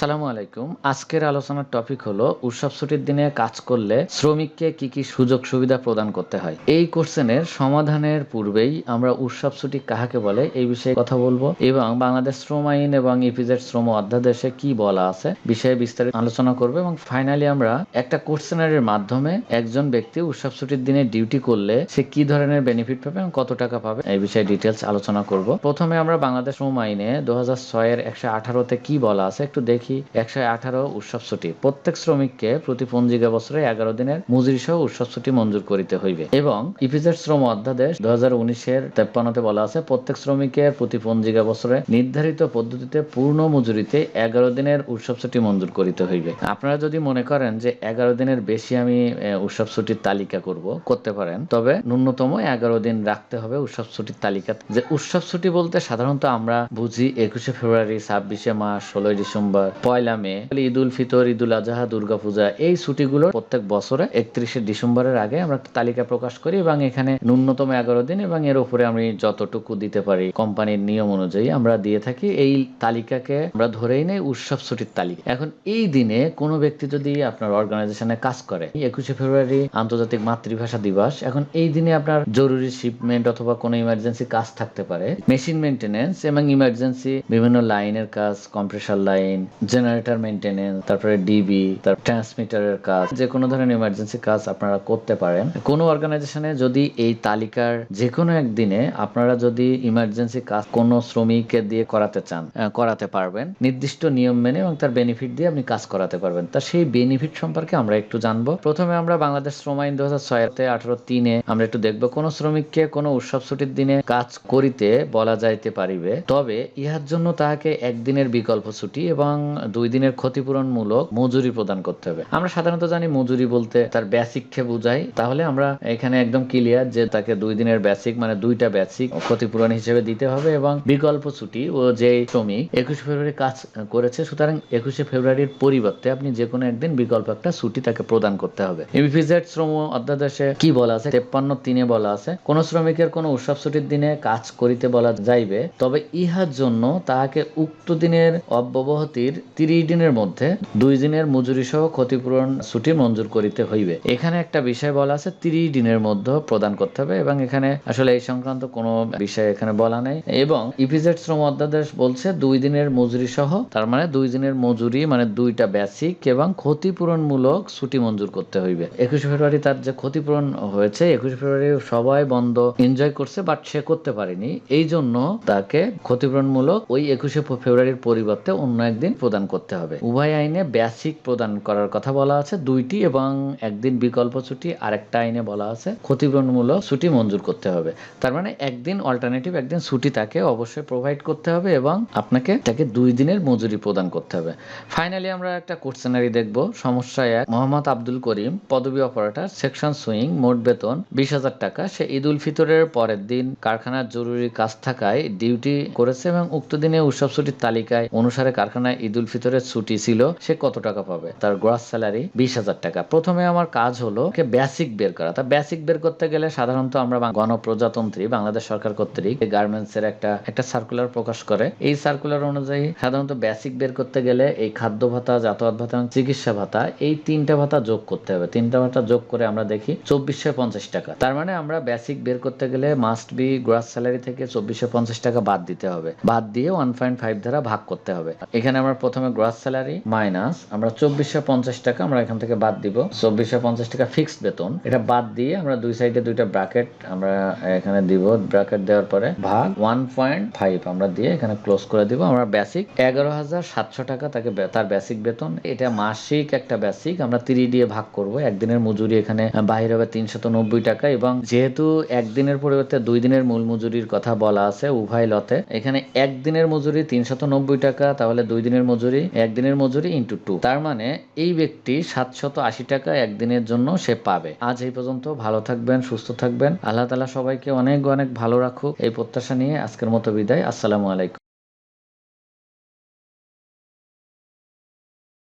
আসসালামু আলাইকুম। আজকের আলোচনার টপিক হলো, উৎসব ছুটির দিনে কাজ করলে শ্রমিককে কি কি সুযোগ সুবিধা প্রদান করতে হয়? এই কোশ্চেনের সমাধানের পূর্বেই আমরা উৎসব ছুটি কাহাকে বলে এই বিষয়ে কথা বলব এবং বাংলাদেশ শ্রম আইন এবং ইপিজেড শ্রম অধ্যাদেশে কি বলা আছে বিষয়ে বিস্তারিত আলোচনা করবে এবং ফাইনালি আমরা একটা কোশ্চেনারের মাধ্যমে একজন ব্যক্তি উৎসব ছুটির দিনে ডিউটি করলে সে কি ধরনের বেনিফিট পাবে এবং কত টাকা পাবে এই বিষয়ে ডিটেলস আলোচনা করব। প্রথমে আমরা বাংলাদেশ শ্রম আইনে দু হাজার ছয়ের একশো আঠারোতে কি বলা আছে একটু দেখি। একশো আঠারো উৎসব ছুটি। প্রত্যেক শ্রমিককে প্রতি পঞ্জিকা বছরে এগারো দিনের মজুরি সহ উৎসব ছুটি মঞ্জুর করিতে হইবে। এবং ইপিজেড শ্রম অধ্যাদেশ দু হাজার উনিশের তেপ্পান্নতে বলা আছে, প্রত্যেক শ্রমিকের প্রতি পঞ্জিকা বছরে নির্ধারিত পদ্ধতিতে পূর্ণ মজুরিতে এগারো দিনের উৎসব ছুটি মঞ্জুর করিতে হইবে। আপনারা যদি মনে করেন যে এগারো দিনের বেশি আমি উৎসব ছুটির তালিকা করব, করতে পারেন। তবে ন্যূনতম এগারো দিন রাখতে হবে উৎসব ছুটির তালিকা। যে উৎসব ছুটি বলতে সাধারণত আমরা বুঝি একুশে ফেব্রুয়ারি, ছাব্বিশে মার্চ, ষোলোই ডিসেম্বর পয়লা মে ঈদ উল ফিতর ঈদ উল আজহা দুর্গাপূজা এই ছুটিগুলো প্রত্যেক বছরে একত্রিশে ডিসেম্বরের আগে আমরা তালিকা প্রকাশ করি এবং এখানে ন্যূনতম এগারো দিন এবং এর উপরে আমি যতটুকু দিতে পারি কোম্পানির নিয়ম অনুযায়ী আমরা দিয়ে থাকি। এই তালিকাকে আমরা ধরেই নেই, উৎসব ছুটির তালিকা। এখন এই দিনে কোনো ব্যক্তি যদি আপনার অর্গানাইজেশনে কাজ করে, একুশে ফেব্রুয়ারি আন্তর্জাতিক মাতৃভাষা দিবস, এখন এই দিনে আপনার জরুরি শিপমেন্ট অথবা কোনো ইমার্জেন্সি কাজ থাকতে পারে। মেশিন মেনটেনেন্স এবং ইমার্জেন্সি বিভিন্ন লাইনের কাজ কম্প্রেসার লাইন জেনারেটর মেনটেনেন্স তারপরে ডিবি তার ট্রান্সমিটারের কাজ যে কোনো ধরনের ইমার্জেন্সি কাজ আপনারা করতে পারেন। কোনো অর্গানাইজেশনে যদি এই তালিকার যে কোনো একদিনে আপনারা যদি ইমার্জেন্সি কাজ কোনো শ্রমিককে দিয়ে করাতে চান করাতে পারবেন, নির্দিষ্ট নিয়ম মেনে এবং তার বেনিফিট দিয়ে আপনি কাজ করাতে পারবেন। তা সেই বেনিফিট সম্পর্কে আমরা একটু জানব। প্রথমে আমরা বাংলাদেশ শ্রম আইন দু হাজার ছয়তে আঠারো তিনে আমরা একটু দেখব কোন শ্রমিককে কোনো উৎসব ছুটির দিনে কাজ করিতে বলা যাইতে পারিবে। তবে ইহার জন্য তাহাকে একদিনের বিকল্প ছুটি এবং দুই দিনের ক্ষতিপূরণমূলক মজুরি প্রদান করতে হবে। আমরা সাধারণত জানি মজুরি বলতে তার বেসিককে বোঝাই তাহলে আমরা এখানে একদম ক্লিয়ার যে তাকে দুই দিনের বেসিক মানে দুইটা বেসিক ক্ষতিপূরণ হিসেবে দিতে হবে এবং বিকল্প ছুটি ও যে শ্রমিক একুশে ফেব্রুয়ারি কাজ করেছে, সুতরাং একুশে ফেব্রুয়ারির পরিবর্তে আপনি যে কোনো একদিন বিকল্প একটা ছুটি তাকে প্রদান করতে হবে। এমপিজেড শ্রম অধ্যাদেশে কি বলা আছে? তেপ্পান্ন তিনে বলা আছে, কোন শ্রমিকের কোন উৎসব ছুটির দিনে কাজ করিতে বলা যাইবে, তবে ইহার জন্য তাহাকে উক্ত দিনের অব্যবহতির তিরিশ দিনের মধ্যে দুই দিনের মজুরি সহ ক্ষতিপূরণ ছুটি মঞ্জুর করিতে হইবে। এখানে একটা বিষয় বলা আছে, তিরিশ দিনের মধ্যে প্রদান করতে হবে এবং এখানে আসলে এই সংক্রান্ত কোনো বিষয় এখানে বলা নেই। এবং ইপিজেড শ্রম অধ্যাদেশ বলছে, দুই দিনের মজুরি সহ, তার মানে দুই দিনের মজুরি মানে দুইটা বেসিক এবং ক্ষতিপূরণমূলক ছুটি মঞ্জুর করতে হইবে। একুশে ফেব্রুয়ারি তার যে ক্ষতিপূরণ হয়েছে, একুশে ফেব্রুয়ারি সবাই বন্ধ এনজয় করছে বাট সে করতে পারেনি। এই জন্য তাকে ক্ষতিপূরণমূলক ওই একুশে ফেব্রুয়ারির পরিবর্তে অন্য একদিন প্রদান করতে হবে। উভয় আইনে বেসিক প্রদান করার কথা বলা আছে, দুইটি এবং একদিন বিকল্প ছুটি, আরেকটা আইনে বলা আছে, ক্ষতিপূরণমূলক ছুটি মঞ্জুর করতে হবে। তার মানে একদিন অল্টারনেটিভ একদিন ছুটি তাকে অবশ্যই প্রোভাইড করতে হবে এবং আপনাকে তাকে দুই দিনের মজুরি প্রদান করতে হবে। ফাইনালি আমরা একটা কোশ্চেনারি দেখব। সমস্যা এক, মোহাম্মদ আব্দুল করিম, পদবী অপারেটর সেকশন সুইং মোট বেতন বিশ হাজার টাকা। সে ঈদ উল ফিতরের পরের দিন কারখানার জরুরি কাজ থাকায় ডিউটি করেছে এবং উক্ত দিনে উৎসব ছুটির তালিকায় অনুসারে কারখানায় ঈদ উল ফিতরের ছুটি ছিল, সে কত টাকা পাবে? তার গ্রস স্যালারি বিশ হাজার টাকা। প্রথমে আমার কাজ হলো বেসিক বের করা। তা বেসিক বের করতে গেলে সাধারণত আমরা গণপ্রজাতন্ত্রী, বাংলাদেশ সরকার কর্তৃক গার্মেন্টস এর একটা একটা সার্কুলার প্রকাশ করে। এই সার্কুলার অনুযায়ী সাধারণত বেসিক বের করতে গেলে এই খাদ্য ভাতা যাতায়াত ভাতা এবং চিকিৎসা ভাতা, এই তিনটা ভাতা যোগ করতে হবে। তিনটা ভাতা যোগ করে আমরা দেখি চব্বিশশো পঞ্চাশ টাকা। তার মানে আমরা বেসিক বের করতে গেলে মাস্ট বি গ্রাস স্যালারি থেকে চব্বিশশো পঞ্চাশ টাকা বাদ দিতে হবে। বাদ দিয়ে ওয়ান পয়েন্ট ফাইভ দ্বারা ভাগ করতে হবে। এখানে আমরা প্রথমে গ্রাস স্যালারি মাইনাস আমরা চব্বিশশো পঞ্চাশ টাকা আমরা এখান থেকে বাদ দিব। চব্বিশশো পঞ্চাশ টাকা ফিক্সড বেতন। এটা বাদ দিয়ে আমরা দুই সাইডে দুইটা ব্র্যাকেট আমরা এখানে দিব। ব্র্যাকেট দেওয়ার পরে ভাগ ওয়ান পয়েন্ট ফাইভ আমরা দিয়ে এখানে ক্লোজ করে দিব। আমরা বেসিক এগারো হাজার সাতশো টাকা তাকে তার বেসিক বেতন। এটা মাসিক একটা বেসিক আমরা তিরি দিয়ে ভাগ করব। একদিনের মজুরি এখানে বাহির হবে তিনশত নব্বই টাকা এবং যেহেতু একদিনের পরিবর্তে দুই দিনের মূল মজুরির কথা বলা আছে উভয় লতে, এখানে একদিনের মজুরি তিনশত টাকা, তাহলে দুই দিনের মজুরি, একদিনের মজুরি ইন্টু টু তার মানে এই ব্যক্তি সাতশত আশি টাকা একদিনের জন্য সে পাবে। আজ এই পর্যন্ত ভালো থাকবেন, সুস্থ থাকবেন। আল্লাহ তালা সবাইকে অনেক অনেক ভালো রাখুক। এই প্রত্যাশা নিয়ে আজকের মতো বিদায়। আসসালামু আলাইকুম।